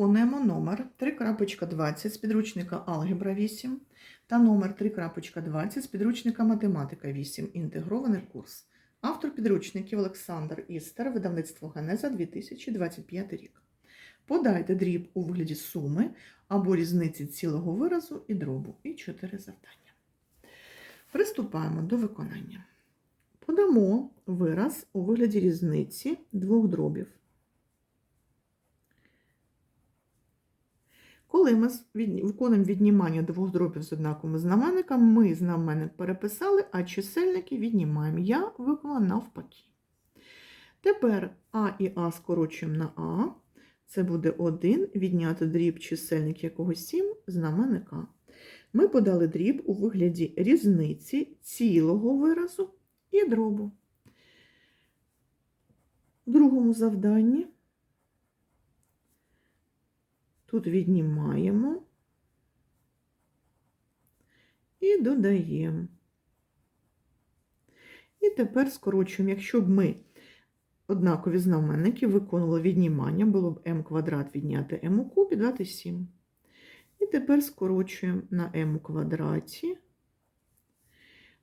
Виконуємо номер 3.20 з підручника Алгебра 8 та номер 3.20 з підручника Математика 8. Інтегрований курс. Автор підручників Олександр Істер, видавництво Генеза 2025 рік. Подайте дріб у вигляді суми або різниці цілого виразу і дробу. І чотири завдання. Приступаємо до виконання. Подамо вираз у вигляді різниці двох дробів. Коли ми виконуємо віднімання двох дробів з однаковими знаменниками, ми знаменник переписали, а чисельники віднімаємо. Я виконала навпаки. Тепер А і А скорочуємо на А. Це буде 1 відняти дріб чисельник якого 7 знаменника. Ми подали дріб у вигляді різниці цілого виразу і дробу. В другому завданні Тут віднімаємо і додаємо. І тепер скорочуємо, якщо б ми однакові знаменники виконували віднімання, було б m квадрат відняти m у кубі дати 7. І тепер скорочуємо на m у квадраті.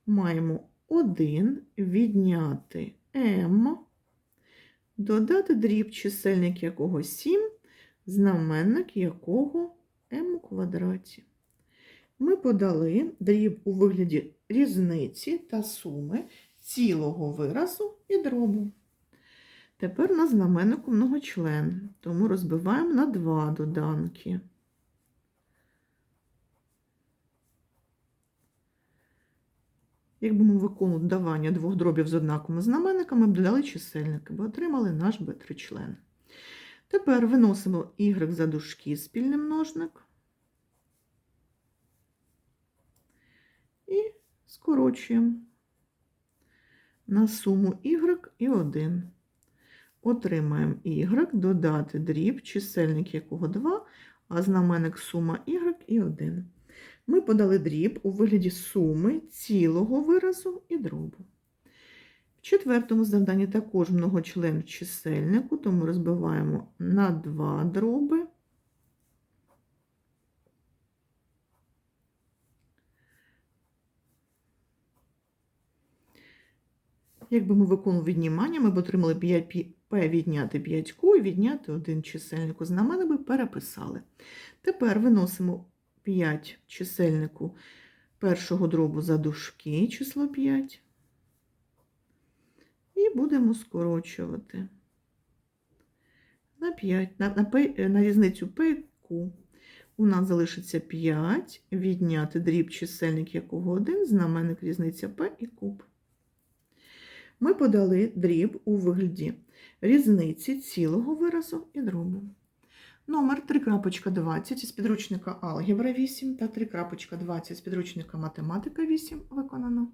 Маємо 1 відняти m, додати дріб чисельник якого 7 знаменник якого m у квадраті. Ми подали дріб у вигляді різниці та суми цілого виразу і дробу. Тепер на знаменнику многочлен, тому розбиваємо на два доданки. Якби ми виконували додавання двох дробів з однаковими знаменниками, ми б додали чисельники, бо отримали наш b-тричлен. Тепер виносимо y за дужки спільний множник і скорочуємо на суму y і 1. Отримаємо y, додати дріб, чисельник якого 2, а знаменник сума y і 1. Ми подали дріб у вигляді суми цілого виразу і дробу. Четвертому завданні також многочлен в чисельнику, тому розбиваємо на два дроби. Якби ми виконували віднімання, ми б отримали 5 P відняти 5Q і відняти один чисельнику. Знаменник би переписали. Тепер виносимо 5 чисельнику першого дробу за дужки, число 5. І будемо скорочувати на 5, на, на, на різницю P. У нас залишиться 5, відняти дріб чисельник якого 1, знаменник різниця P і куб. Ми подали дріб у вигляді різниці цілого виразу і дробу. Номер 3.20 із підручника Алгебра 8 та 3.20 з підручника Математика 8 виконано.